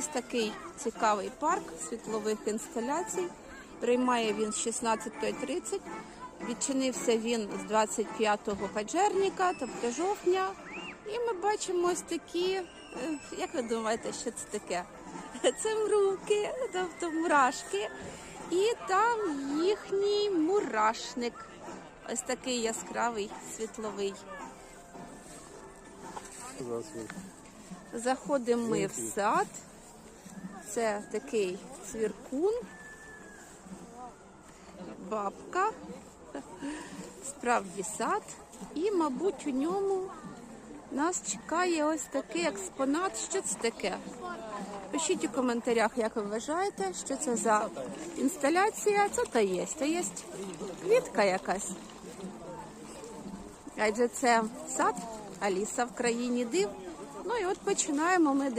Ось такий цікавий парк світлових інсталяцій. Приймає він з 16.30. Відчинився він з 25 паджерника, тобто жовтня. І ми бачимо ось такі, е, як ви думаєте, що це таке? Це мруки, тобто мурашки. І там їхній мурашник. Ось такий яскравий світловий. Заходимо ми в сад. Це такий цвіркун, бабка, справді сад. І, мабуть, у ньому нас чекає ось такий експонат. Що це таке? Пишіть у коментарях, як ви вважаєте, що це за інсталяція. Це та є. Це є квітка якась. Адже це сад Аліса в країні див. Ну і от починаємо ми